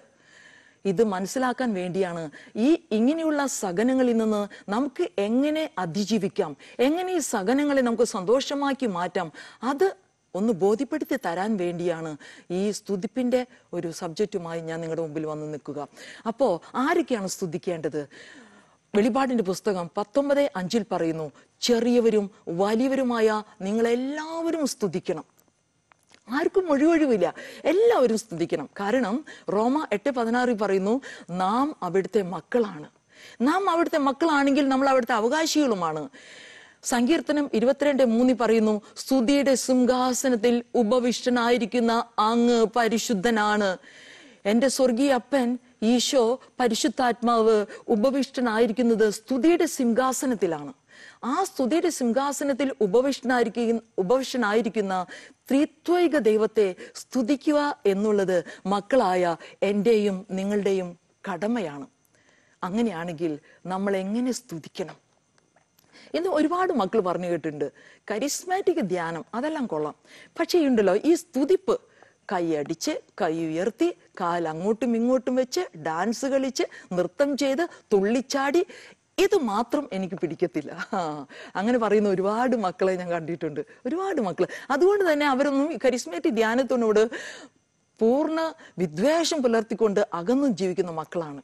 ഇത് മനസ്സിലാക്കാൻ വേണ്ടിയാണ് ഈ ഇങ്ങനെയുള്ള സഹനങ്ങളിൽ നിന്ന് നമുക്ക് എങ്ങനെ അതിജീവിക്കാം? എങ്ങനെ ഈ സഹനങ്ങളെ നമുക്ക് സന്തോഷമാക്കി മാറ്റാം? അത് ഒന്ന് ബോധ്യപ്പെടുത്തി തരാൻ വേണ്ടിയാണ് ഈ സ്തുതിപ്പിന്റെ ഒരു സബ്ജക്റ്റുമായി ഞാൻ നിങ്ങളുടെ മുമ്പിൽ വന്ന് നിൽക്കുക. അപ്പോ ആരൊക്കെയാണ് സ്തുതിക്കേണ്ടത്? വെളിപാടിന്റെ പുസ്തകം പത്തൊമ്പത് അഞ്ചിൽ പറയുന്നു ചെറിയവരും വലിയവരുമായ നിങ്ങളെല്ലാവരും സ്തുതിക്കണം. ആർക്കും ഒഴിവൊഴിവില്ല എല്ലാവരും സ്തുതിക്കണം. കാരണം റോമ എട്ട് പതിനാറിൽ പറയുന്നു നാം അവിടുത്തെ മക്കളാണ്. നാം അവിടുത്തെ മക്കളാണെങ്കിൽ നമ്മൾ അവിടുത്തെ അവകാശികളുമാണ്. സങ്കീർത്തനം ഇരുപത്തിരണ്ട് മൂന്നി പറയുന്നു സ്തുതിയുടെ സിംഹാസനത്തിൽ ഉപവിഷ്ടനായിരിക്കുന്ന അങ്ങ് പരിശുദ്ധനാണ്. എന്റെ സ്വർഗീയ അപ്പൻ ഈശോ പരിശുദ്ധാത്മാവ് ഉപവിഷ്ടനായിരിക്കുന്നത് സ്തുതിയുടെ സിംഹാസനത്തിലാണ്. ആ സ്തുതിയുടെ സിംഹാസനത്തിൽ ഉപവിഷ്ടനായിരിക്കുന്ന ഉപവിഷ്ടനായിരിക്കുന്ന ത്രിത്വൈക ദൈവത്തെ സ്തുതിക്കുക എന്നുള്ളത് മക്കളായ എന്റെയും നിങ്ങളുടെയും കടമയാണ്. അങ്ങനെയാണെങ്കിൽ നമ്മൾ എങ്ങനെ സ്തുതിക്കണം? ഇന്ന് ഒരുപാട് മക്കൾ പറഞ്ഞു കേട്ടിട്ടുണ്ട്. കരിസ്മാറ്റിക് ധ്യാനം അതെല്ലാം കൊള്ളാം. പക്ഷേ ഉണ്ടല്ലോ ഈ സ്തുതിപ്പ് കൈയടിച്ച് കൈ ഉയർത്തി കാൽ അങ്ങോട്ടും ഇങ്ങോട്ടും വെച്ച് ഡാൻസ് കളിച്ച് നൃത്തം ചെയ്ത് തുള്ളിച്ചാടി ഇത് മാത്രം എനിക്ക് പിടിക്കത്തില്ല. അങ്ങനെ പറയുന്ന ഒരുപാട് മക്കളെ ഞാൻ കണ്ടിട്ടുണ്ട്. ഒരുപാട് മക്കൾ അതുകൊണ്ട് തന്നെ അവരൊന്നും കരിസ്മേറ്റി ധ്യാനത്തിനോട് പൂർണ വിദ്വേഷം പുലർത്തിക്കൊണ്ട് അകന്നും ജീവിക്കുന്ന മക്കളാണ്.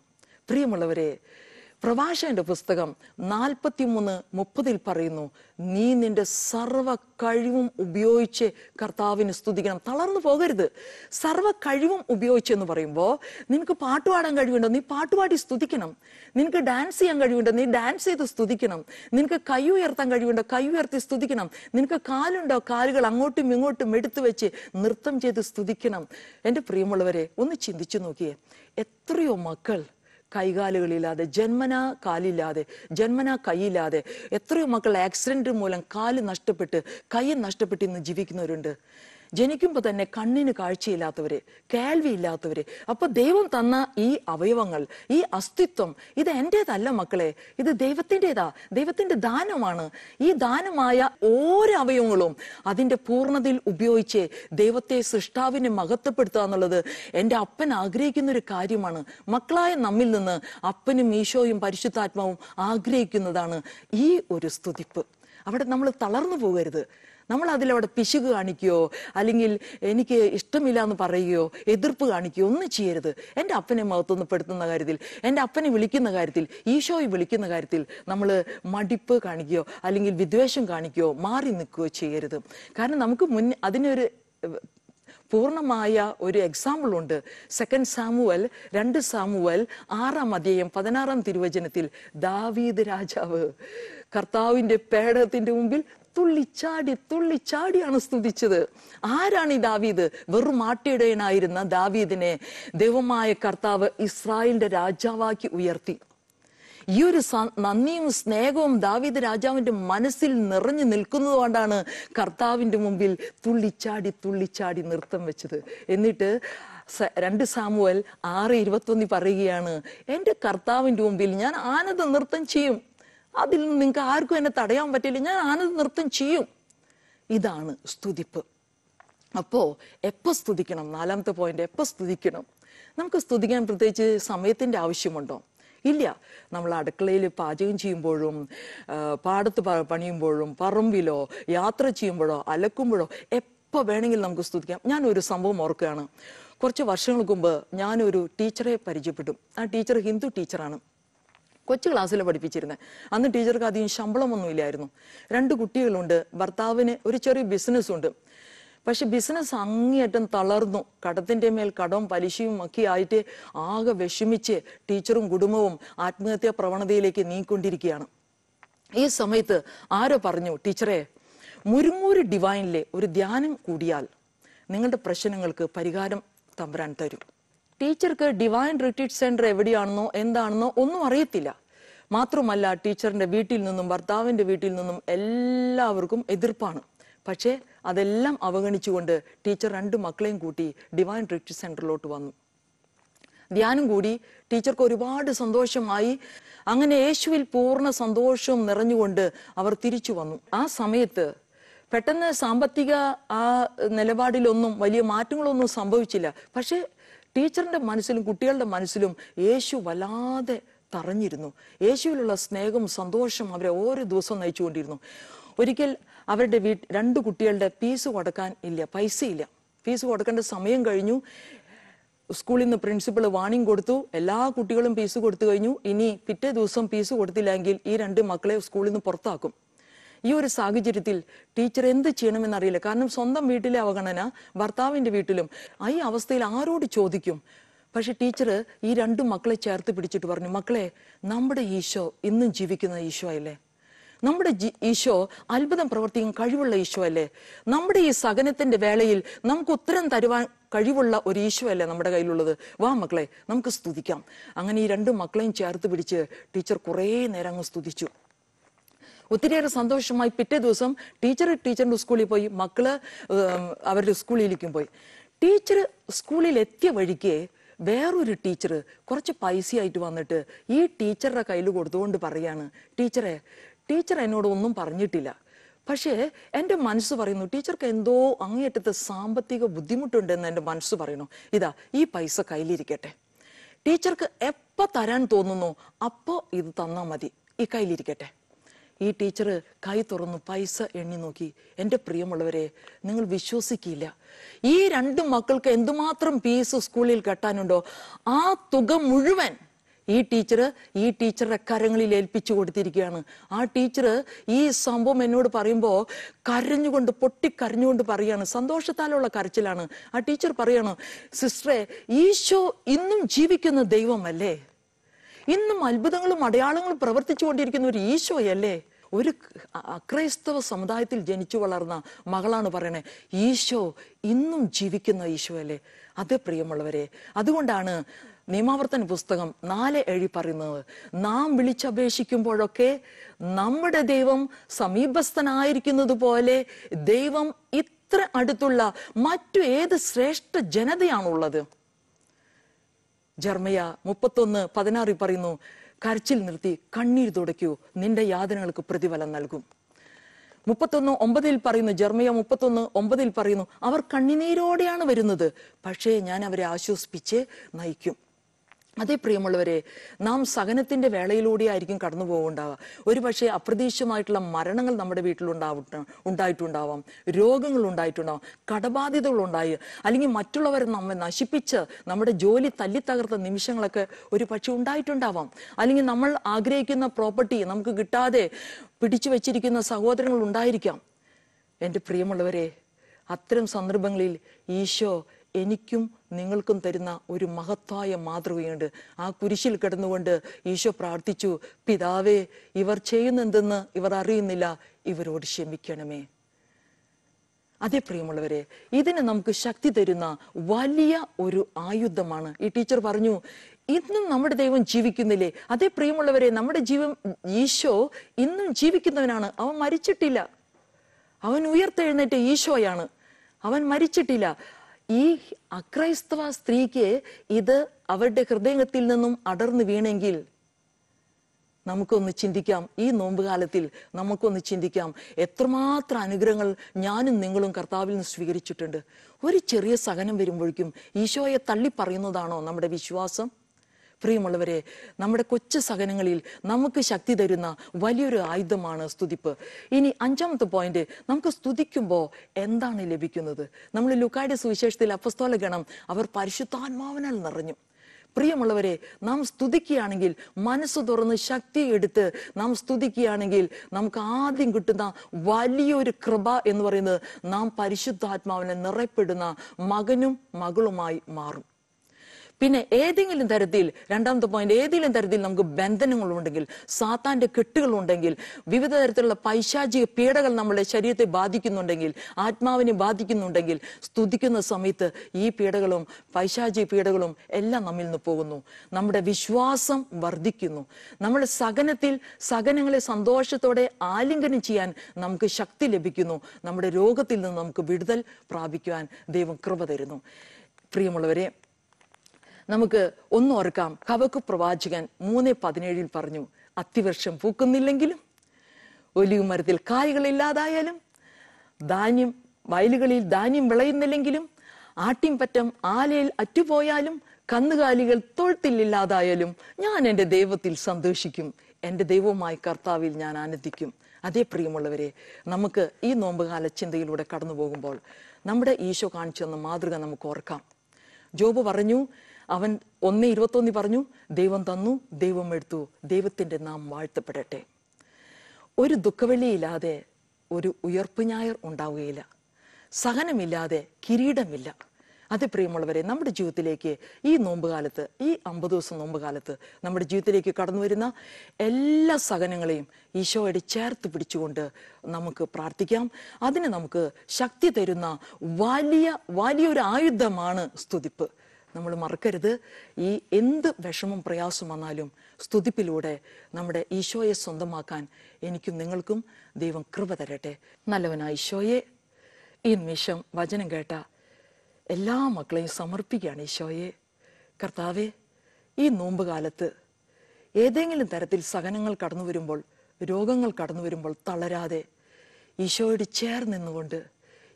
പ്രിയമുള്ളവരെ പ്രഭാഷകന്റെ പുസ്തകം നാൽപ്പത്തിമൂന്ന് മുപ്പതിൽ പറയുന്നു നീ നിന്റെ സർവ കഴിവും ഉപയോഗിച്ച് കർത്താവിന് സ്തുതിക്കണം. തളർന്നു പോകരുത്. സർവ കഴിവും ഉപയോഗിച്ച് എന്ന് പറയുമ്പോൾ നിനക്ക് പാട്ടുപാടാൻ കഴിവുണ്ടോ? നീ പാട്ടുപാടി സ്തുതിക്കണം. നിനക്ക് ഡാൻസ് ചെയ്യാൻ കഴിവുണ്ടോ? നീ ഡാൻസ് ചെയ്ത് സ്തുതിക്കണം. നിനക്ക് കൈ ഉയർത്താൻ കഴിവുണ്ടോ? കൈ ഉയർത്തി സ്തുതിക്കണം. നിനക്ക് കാലുണ്ടോ? കാലുകൾ അങ്ങോട്ടും ഇങ്ങോട്ടും എടുത്തു വെച്ച് നൃത്തം ചെയ്ത് സ്തുതിക്കണം. എന്റെ പ്രിയമുള്ളവരെ ഒന്ന് ചിന്തിച്ചു നോക്കിയേ. എത്രയോ മക്കൾ കൈകാലുകളില്ലാതെ ജന്മനാ കാലില്ലാതെ ജന്മനാ കൈയില്ലാതെ എത്രയോ മക്കൾ ആക്സിഡന്റ് മൂലം കാൽ നഷ്ടപ്പെട്ട് കൈ നഷ്ടപ്പെട്ട് ഇന്ന് ജീവിക്കുന്നവരുണ്ട്. ജനിക്കുമ്പോൾ തന്നെ കണ്ണിന് കാഴ്ചയില്ലാത്തവര് കേൾവിയില്ലാത്തവര്. അപ്പൊ ദൈവം തന്ന ഈ അവയവങ്ങൾ ഈ അസ്തിത്വം ഇത് എന്റെതല്ല മക്കളെ ഇത് ദൈവത്തിന്റെതാ ദൈവത്തിന്റെ ദാനമാണ്. ഈ ദാനമായ ഓരോ അവയവങ്ങളും അതിന്റെ പൂർണതയിൽ ഉപയോഗിച്ച് ദൈവത്തെ സൃഷ്ടാവിനെ മഹത്വപ്പെടുത്തുക എന്നുള്ളത് എന്റെ അപ്പൻ ആഗ്രഹിക്കുന്ന ഒരു കാര്യമാണ്. മക്കളായ നമ്മിൽ നിന്ന് അപ്പനും ഈശോയും പരിശുദ്ധാത്മാവും ആഗ്രഹിക്കുന്നതാണ് ഈ ഒരു സ്തുതിപ്പ്. അവിടെ നമ്മൾ തളർന്നു പോകരുത്. നമ്മൾ അതിലവിടെ പിശുക്ക് കാണിക്കുകയോ അല്ലെങ്കിൽ എനിക്ക് ഇഷ്ടമില്ല എന്ന് പറയുകയോ എതിർപ്പ് കാണിക്കുകയോ ഒന്നും ചെയ്യരുത്. എന്റെ അപ്പനെ മഹത്വപ്പെടുത്തുന്ന കാര്യത്തിൽ എന്റെ അപ്പനെ വിളിക്കുന്ന കാര്യത്തിൽ ഈശോയെ വിളിക്കുന്ന കാര്യത്തിൽ നമ്മൾ മടിപ്പ് കാണിക്കുകയോ അല്ലെങ്കിൽ വിദ്വേഷം കാണിക്കുകയോ മാറി നിൽക്കുകയോ ചെയ്യരുത്. കാരണം നമുക്ക് മുൻ അതിനൊരു പൂർണമായ ഒരു എക്സാമ്പിൾ ഉണ്ട്. സെക്കൻഡ് സാമുവൽ രണ്ട് സാമുവൽ ആറാം അധ്യായം പതിനാറാം തിരുവചനത്തിൽ ദാവീദ് രാജാവ് കർത്താവിന്റെ പേടകത്തിന്റെ മുമ്പിൽ തുള്ളിച്ചാടി തുള്ളിച്ചാടിയാണ് സ്തുതിച്ചത്. ആരാണ് ഈ ദാവീദ്? വെറും ആട്ടിടയനായിരുന്ന ദാവീദിനെ ദൈവമായ കർത്താവ് ഇസ്രായേലിന്റെ രാജാവാക്കി ഉയർത്തി. ഈ ഒരു നന്ദിയും സ്നേഹവും ദാവീദ് രാജാവിന്റെ മനസ്സിൽ നിറഞ്ഞു നിൽക്കുന്നത് കൊണ്ടാണ് കർത്താവിന്റെ മുമ്പിൽ തുള്ളിച്ചാടി തുള്ളിച്ചാടി നൃത്തം വെച്ചത്. എന്നിട്ട് രണ്ട് സാമുവൽ ആറ് ഇരുപത്തൊന്നി പറയുകയാണ് എന്റെ കർത്താവിന്റെ മുമ്പിൽ ഞാൻ ആനന്ദ നൃത്തം ചെയ്യും. അതിൽ നിന്ന് നിങ്ങൾക്ക് ആർക്കും എന്നെ തടയാൻ പറ്റില്ല. ഞാൻ ആനന്ദ നൃത്തം ചെയ്യും. ഇതാണ് സ്തുതിപ്പ്. അപ്പോ എപ്പോ സ്തുതിക്കണം? നാലാമത്തെ പോയിന്റ് എപ്പോ സ്തുതിക്കണം? നമുക്ക് സ്തുതിക്കാൻ പ്രത്യേകിച്ച് സമയത്തിന്റെ ആവശ്യമുണ്ടോ? ഇല്ല. നമ്മൾ അടുക്കളയിൽ പാചകം ചെയ്യുമ്പോഴും പാടത്ത് പണിയുമ്പോഴും പറമ്പിലോ യാത്ര ചെയ്യുമ്പോഴോ അലക്കുമ്പോഴോ എപ്പോ വേണമെങ്കിലും നമുക്ക് സ്തുതിക്കാം. ഞാൻ ഒരു സംഭവം ഓർക്കുകയാണ്. കുറച്ച് വർഷങ്ങൾക്ക് മുമ്പ് ഞാനൊരു ടീച്ചറെ പരിചയപ്പെട്ടു. ആ ടീച്ചർ ഹിന്ദു ടീച്ചറാണ്. കൊച്ചു ക്ലാസ്സിൽ പഠിപ്പിച്ചിരുന്നത് അന്ന് ടീച്ചർക്ക് അധികം ശമ്പളമൊന്നും ഇല്ലായിരുന്നു രണ്ട് കുട്ടികളുണ്ട്. ഭർത്താവിന് ഒരു ചെറിയ ബിസിനസ് ഉണ്ട് പക്ഷെ ബിസിനസ് അങ്ങേയറ്റം തളർന്നു. കടത്തിന്റെ മേൽ കടവും പലിശയും ഒക്കെ ആയിട്ട് ആകെ വിഷമിച്ച് ടീച്ചറും കുടുംബവും ആത്മഹത്യാ പ്രവണതയിലേക്ക് നീങ്ങിക്കൊണ്ടിരിക്കുകയാണ് ഈ സമയത്ത് ആരോ പറഞ്ഞു ടീച്ചറെ മുരുങ്ങൂര് ഡിവൈനിലെ ഒരു ധ്യാനം കൂടിയാൽ നിങ്ങളുടെ പ്രശ്നങ്ങൾക്ക് പരിഹാരം തമ്പരാൻ തരും. ടീച്ചർക്ക് ഡിവൈൻ റിട്രീറ്റ് സെന്റർ എവിടെയാണെന്നോ എന്താണെന്നോ ഒന്നും അറിയത്തില്ല. മാത്രമല്ല ടീച്ചറിന്റെ വീട്ടിൽ നിന്നും ഭർത്താവിന്റെ വീട്ടിൽ നിന്നും എല്ലാവർക്കും എതിർപ്പാണ്. പക്ഷേ അതെല്ലാം അവഗണിച്ചുകൊണ്ട് ടീച്ചർ രണ്ട് മക്കളെയും കൂട്ടി ഡിവൈൻ റിട്രീറ്റ് സെന്ററിലോട്ട് വന്നു. ധ്യാനം കൂടി ടീച്ചർക്ക് ഒരുപാട് സന്തോഷമായി. അങ്ങനെ യേശുവിൽ പൂർണ സന്തോഷവും നിറഞ്ഞുകൊണ്ട് അവർ തിരിച്ചു വന്നു. ആ സമയത്ത് പെട്ടെന്ന് സാമ്പത്തിക ആ നിലപാടിലൊന്നും വലിയ മാറ്റങ്ങളൊന്നും സംഭവിച്ചില്ല. പക്ഷേ ടീച്ചറിന്റെ മനസ്സിലും കുട്ടികളുടെ മനസ്സിലും യേശു വല്ലാതെ തറഞ്ഞിരുന്നു. യേശുവിലുള്ള സ്നേഹവും സന്തോഷം അവരെ ഓരോ ദിവസവും നയിച്ചുകൊണ്ടിരുന്നു. ഒരിക്കൽ അവരുടെ വീട്ടിൽ രണ്ട് കുട്ടികളുടെ ഫീസ് കൊടുക്കാൻ ഇല്ല പൈസയില്ല ഫീസ് കൊടുക്കേണ്ട സമയം കഴിഞ്ഞു. സ്കൂളിൽ നിന്ന് പ്രിൻസിപ്പൾ വാണിംഗ് കൊടുത്തു. എല്ലാ കുട്ടികളും ഫീസ് കൊടുത്തു കഴിഞ്ഞു. ഇനി പിറ്റേ ദിവസം ഫീസ് കൊടുത്തില്ലെങ്കിൽ ഈ രണ്ട് മക്കളെ സ്കൂളിൽ നിന്ന് പുറത്താക്കും. ഈ ഒരു സാഹചര്യത്തിൽ ടീച്ചർ എന്ത് ചെയ്യണമെന്നറിയില്ല. കാരണം സ്വന്തം വീട്ടിലെ അവഗണന ഭർത്താവിന്റെ വീട്ടിലും. ഈ അവസ്ഥയിൽ ആരോട് ചോദിക്കും? പക്ഷെ ടീച്ചർ ഈ രണ്ട് മക്കളെ ചേർത്ത് പിടിച്ചിട്ട് പറഞ്ഞു മക്കളെ നമ്മുടെ ഈശോ ഇന്നും ജീവിക്കുന്ന ഈശോ അല്ലേ? നമ്മുടെ ഈശോ അത്ഭുതം പ്രവർത്തിക്കാൻ കഴിവുള്ള ഈശോ അല്ലേ? നമ്മുടെ ഈ സഹനത്തിന്റെ വേളയിൽ നമുക്ക് ഉത്തരം തരുവാൻ കഴിവുള്ള ഒരു ഈശോ അല്ലേ നമ്മുടെ കയ്യിലുള്ളത്? വാ മക്കളെ നമുക്ക് സ്തുതിക്കാം. അങ്ങനെ ഈ രണ്ട് മക്കളെയും ചേർത്ത് പിടിച്ച് ടീച്ചർ കുറേ നേരം അങ്ങ് സ്തുതിച്ചു. ഒത്തിരിയേറെ സന്തോഷമായി പിറ്റേ ദിവസം ടീച്ചർ ടീച്ചറിന്റെ സ്കൂളിൽ പോയി മക്കൾ അവരുടെ സ്കൂളിലേക്കും പോയി. ടീച്ചർ സ്കൂളിൽ എത്തിയ വഴിക്ക് വേറൊരു ടീച്ചർ കുറച്ച് പൈസയായിട്ട് വന്നിട്ട് ഈ ടീച്ചറുടെ കയ്യിൽ കൊടുത്തുകൊണ്ട് പറയാണ് ടീച്ചറെ ടീച്ചർ എന്നോട് ഒന്നും പറഞ്ഞിട്ടില്ല. പക്ഷേ എന്റെ മനസ്സ് പറയുന്നു ടീച്ചർക്ക് എന്തോ അങ്ങേയറ്റത്തെ സാമ്പത്തിക ബുദ്ധിമുട്ടുണ്ടെന്ന് എന്റെ മനസ്സ് പറയുന്നു. ഇതാ ഈ പൈസ കയ്യിലിരിക്കട്ടെ. ടീച്ചർക്ക് എപ്പോൾ തരാൻ തോന്നുന്നു അപ്പോൾ ഇത് തന്നാൽ മതി. ഈ കയ്യിലിരിക്കട്ടെ. ഈ ടീച്ചർ കൈ തുറന്നു പൈസ എണ്ണി നോക്കി. എന്റെ പ്രിയമുള്ളവരെ നിങ്ങൾ വിശ്വസിക്കില്ല. ഈ രണ്ട് മക്കൾക്ക് എന്തുമാത്രം ഫീസ് സ്കൂളിൽ കെട്ടാനുണ്ടോ ആ തുക മുഴുവൻ ഈ ടീച്ചർ ഈ ടീച്ചറുടെ കരങ്ങളിൽ ഏൽപ്പിച്ചു കൊടുത്തിരിക്കുകയാണ്. ആ ടീച്ചർ ഈ സംഭവം എന്നോട് പറയുമ്പോൾ കരഞ്ഞുകൊണ്ട് പൊട്ടിക്കരഞ്ഞുകൊണ്ട് പറയാണ്. സന്തോഷത്താലുള്ള കരച്ചിലാണ്. ആ ടീച്ചർ പറയാണ് സിസ്റ്ററെ ഈശോ ഇന്നും ജീവിക്കുന്ന ദൈവമല്ലേ? ഇന്നും അത്ഭുതങ്ങളും അടയാളങ്ങളും പ്രവർത്തിച്ചുകൊണ്ടിരിക്കുന്ന ഒരു ഈശോയല്ലേ? ഒരു അക്രൈസ്തവ സമുദായത്തിൽ ജനിച്ചു വളർന്ന മകളാണ് പറയണേ. ഈശോ ഇന്നും ജീവിക്കുന്ന ഈശോ അല്ലേ അതേ പ്രിയമുള്ളവരെ അതുകൊണ്ടാണ് നിയമാവർത്തന പുസ്തകം നാല് എഴി പറയുന്നത്. നാം വിളിച്ചപേക്ഷിക്കുമ്പോഴൊക്കെ നമ്മുടെ ദൈവം സമീപസ്ഥനായിരിക്കുന്നത് പോലെ ദൈവം ഇത്ര അടുത്തുള്ള മറ്റു ഏത് ശ്രേഷ്ഠ ജനതയാണുള്ളത്? ജർമ്മയ മുപ്പത്തൊന്ന് പതിനാറിൽ പറയുന്നു കരച്ചിൽ നിർത്തി കണ്ണീർ തുടയ്ക്കൂ നിന്റെ യാതനകൾക്ക് പ്രതിഫലം നൽകും. മുപ്പത്തൊന്ന് ഒമ്പതിൽ പറയുന്നു ജർമ്മയ മുപ്പത്തൊന്ന് ഒമ്പതിൽ പറയുന്നു അവർ കണ്ണിനീരോടെയാണ് വരുന്നത് പക്ഷേ ഞാൻ അവരെ ആശ്വസിപ്പിച്ച് നയിക്കും. അതേ പ്രിയമുള്ളവരെ നാം സഹനത്തിന്റെ വേളയിലൂടെ ആയിരിക്കും കടന്നു പോകുണ്ടാവുക ഒരു പക്ഷേ അപ്രതീക്ഷിതമായിട്ടുള്ള മരണങ്ങൾ നമ്മുടെ വീട്ടിലുണ്ടാവട്ടെ ഉണ്ടായിട്ടുണ്ടാവാം. രോഗങ്ങൾ ഉണ്ടായിട്ടുണ്ടാവാം. കടബാധ്യതകൾ ഉണ്ടായി. അല്ലെങ്കിൽ മറ്റുള്ളവരെ നമ്മെ നശിപ്പിച്ച് നമ്മുടെ ജോലി തല്ലിത്തകർത്ത നിമിഷങ്ങളൊക്കെ ഒരു പക്ഷെ ഉണ്ടായിട്ടുണ്ടാവാം. അല്ലെങ്കിൽ നമ്മൾ ആഗ്രഹിക്കുന്ന പ്രോപ്പർട്ടി നമുക്ക് കിട്ടാതെ പിടിച്ചു വച്ചിരിക്കുന്ന സഹോദരങ്ങൾ ഉണ്ടായിരിക്കാം. എന്റെ പ്രിയമുള്ളവരെ അത്തരം സന്ദർഭങ്ങളിൽ ഈശോ എനിക്കും നിങ്ങൾക്കും തരുന്ന ഒരു മഹത്തായ മാതൃകയുണ്ട്. ആ കുരിശിൽ കിടന്നുകൊണ്ട് ഈശോ പ്രാർത്ഥിച്ചു പിതാവേ ഇവർ ചെയ്യുന്നെന്തെന്ന് ഇവർ അറിയുന്നില്ല ഇവരോട് ക്ഷമിക്കണമേ. അതേ പ്രിയമുള്ളവരെ ഇതിന് നമുക്ക് ശക്തി തരുന്ന വലിയ ഒരു ആയുധമാണ്. ഈ ടീച്ചർ പറഞ്ഞു ഇന്നും നമ്മുടെ ദൈവം ജീവിക്കുന്നില്ലേ? അതേ പ്രിയമുള്ളവരെ നമ്മുടെ ജീവൻ ഈശോ ഇന്നും ജീവിക്കുന്നവനാണ്. അവൻ മരിച്ചിട്ടില്ല. അവൻ ഉയർത്തെഴുന്നേറ്റ ഈശോയാണ്. അവൻ മരിച്ചിട്ടില്ല. ഈ അക്രൈസ്തവ സ്ത്രീക്ക് ഇത് അവരുടെ ഹൃദയത്തിൽ നിന്നും അടർന്നു വീണെങ്കിൽ നമുക്കൊന്ന് ചിന്തിക്കാം. ഈ നോമ്പുകാലത്തിൽ നമുക്കൊന്ന് ചിന്തിക്കാം. എത്രമാത്രം അനുഗ്രഹങ്ങൾ ഞാനും നിങ്ങളും കർത്താവിൽ നിന്ന് സ്വീകരിച്ചിട്ടുണ്ട്. ഒരു ചെറിയ സഹനം വരുമ്പോഴേക്കും ഈശോയെ തള്ളി പറയുന്നതാണോ നമ്മുടെ വിശ്വാസം? പ്രിയമുള്ളവരെ നമ്മുടെ കൊച്ചു സഹനങ്ങളിൽ നമുക്ക് ശക്തി തരുന്ന വലിയൊരു ആയുധമാണ് സ്തുതിപ്പ്. ഇനി അഞ്ചാമത്തെ പോയിന്റ് നമുക്ക് സ്തുതിക്കുമ്പോൾ എന്താണ് ലഭിക്കുന്നത്? നമ്മൾ ലുക്കായുടെ സുവിശേഷത്തിൽ അപ്പസ്തോല ഗണം അവർ പരിശുദ്ധാത്മാവിനാൽ നിറഞ്ഞു. പ്രിയമുള്ളവരെ നാം സ്തുതിക്കുകയാണെങ്കിൽ മനസ്സ് തുറന്ന് ശക്തി എടുത്ത് നാം സ്തുതിക്കുകയാണെങ്കിൽ നമുക്ക് ആദ്യം കിട്ടുന്ന വലിയൊരു കൃപ എന്ന് പറയുന്നത് നാം പരിശുദ്ധാത്മാവിനെ നിറയപ്പെടുന്ന മകനും മകളുമായി മാറും. പിന്നെ ഏതെങ്കിലും തരത്തിൽ രണ്ടാമത്തെ പോയിന്റ് ഏതെങ്കിലും തരത്തിൽ നമുക്ക് ബന്ധനങ്ങളുണ്ടെങ്കിൽ സാത്താന്റെ കെട്ടുകളുണ്ടെങ്കിൽ വിവിധ തരത്തിലുള്ള പൈശാചിക പീഡകൾ നമ്മുടെ ശരീരത്തെ ബാധിക്കുന്നുണ്ടെങ്കിൽ ആത്മാവിനെ ബാധിക്കുന്നുണ്ടെങ്കിൽ സ്തുതിക്കുന്ന സമയത്ത് ഈ പീഡകളും പൈശാചിക പീഡകളും എല്ലാം നമ്മിൽ നിന്ന് പോകുന്നു. നമ്മുടെ വിശ്വാസം വർദ്ധിക്കുന്നു. നമ്മുടെ സഹനത്തിൽ സഹനങ്ങളെ സന്തോഷത്തോടെ ആലിംഗനം ചെയ്യാൻ നമുക്ക് ശക്തി ലഭിക്കുന്നു. നമ്മുടെ രോഗത്തിൽ നിന്ന് നമുക്ക് വിടുതൽ പ്രാപിക്കുവാൻ ദൈവം കൃപ തരുന്നു. പ്രിയമുള്ളവരെ നമുക്ക് ഒന്നോർക്കാം കവക്ക് പ്രവാചകൻ മൂന്ന് പതിനേഴിൽ പറഞ്ഞു അത്തിവർഷം പൂക്കുന്നില്ലെങ്കിലും ഒലിവ് മരത്തിൽ കായ്കളില്ലാതായാലും ധാന്യം വയലുകളിൽ ധാന്യം വിളയുന്നില്ലെങ്കിലും ആട്ടിൻപറ്റം ആലയിൽ അറ്റുപോയാലും കന്നുകാലികൾ തൊഴുത്തില്ലാതായാലും ഞാൻ എന്റെ ദൈവത്തിൽ സന്തോഷിക്കും. എന്റെ ദൈവവുമായി കർത്താവിൽ ഞാൻ ആനന്ദിക്കും. അതേ പ്രിയമുള്ളവരെ നമുക്ക് ഈ നോമ്പുകാല ചിന്തയിലൂടെ കടന്നു പോകുമ്പോൾ നമ്മുടെ ഈശോ കാണിച്ചു തന്ന മാതൃക നമുക്ക് ഓർക്കാം. ജോബ് പറഞ്ഞു അവൻ ഒന്ന് ഇരുപത്തൊന്നി പറഞ്ഞു ദൈവം തന്നു ദൈവം എടുത്തു ദൈവത്തിന്റെ നാം വാഴ്ത്തപ്പെടട്ടെ. ഒരു ദുഃഖവെള്ളിയില്ലാതെ ഒരു ഉയർപ്പ് ഞായർ ഉണ്ടാവുകയില്ല. സഹനമില്ലാതെ കിരീടമില്ല. അത് പ്രിയമുള്ളവരെ നമ്മുടെ ജീവിതത്തിലേക്ക് ഈ നോമ്പുകാലത്ത് ഈ അമ്പത് ദിവസം നോമ്പുകാലത്ത് നമ്മുടെ ജീവിതത്തിലേക്ക് കടന്നു വരുന്ന എല്ലാ സഹനങ്ങളെയും ഈശോയുടെ ചേർത്ത് പിടിച്ചുകൊണ്ട് നമുക്ക് പ്രാർത്ഥിക്കാം. അതിന് നമുക്ക് ശക്തി തരുന്ന വലിയ വലിയൊരു ആയുധമാണ് സ്തുതിപ്പ്. നമ്മൾ മറക്കരുത്. ഈ എന്ത് വിഷമം പ്രയാസം വന്നാലും സ്തുതിപ്പിലൂടെ നമ്മുടെ ഈശോയെ സ്വന്തമാക്കാൻ എനിക്കും നിങ്ങൾക്കും ദൈവം കൃപ തരട്ടെ. നല്ലവനായ ഈശോയെ ഈ നിമിഷം വചനം കേട്ട എല്ലാ മക്കളെയും സമർപ്പിക്കുകയാണ് ഈശോയെ. കർത്താവെ ഈ നോമ്പ് കാലത്ത് ഏതെങ്കിലും തരത്തിൽ സഹനങ്ങൾ കടന്നു വരുമ്പോൾ രോഗങ്ങൾ കടന്നു വരുമ്പോൾ തളരാതെ ഈശോയോട് ചേർന്ന് നിന്നുകൊണ്ട്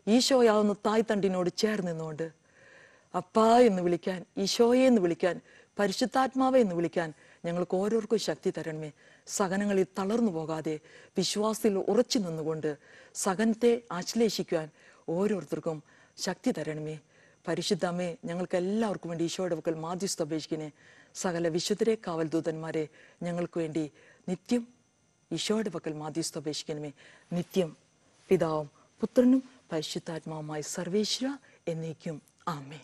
ഈശോയാവുന്ന തായ്തണ്ടിനോട് ചേർന്ന് നിന്നുകൊണ്ട് അപ്പാ എന്ന് വിളിക്കാൻ ഈശോയെ എന്ന് വിളിക്കാൻ പരിശുദ്ധാത്മാവെ എന്ന് വിളിക്കാൻ ഞങ്ങൾക്ക് ഓരോർക്കും ശക്തി തരണമേ. സഹനങ്ങളിൽ തളർന്നു പോകാതെ വിശ്വാസത്തിൽ ഉറച്ചു നിന്നുകൊണ്ട് സഹനത്തെ ആശ്ലേഷിക്കുവാൻ ഓരോരുത്തർക്കും ശക്തി തരണമേ. പരിശുദ്ധമേ ഞങ്ങൾക്ക് എല്ലാവർക്കും വേണ്ടി ഈശോയുടെ വക്കൽ മാധ്യസ്ഥ അപേക്ഷിക്കണേ. സകല വിശുദ്ധരെ കാവൽ ദൂതന്മാരെ ഞങ്ങൾക്ക് വേണ്ടി നിത്യം ഈശോയുടെ വക്കൽ മാധ്യസ്ഥ അപേക്ഷിക്കണമേ. നിത്യം പിതാവും പുത്രനും പരിശുദ്ധാത്മാവുമായി സർവേശ്വര എന്നേക്കും. Amin.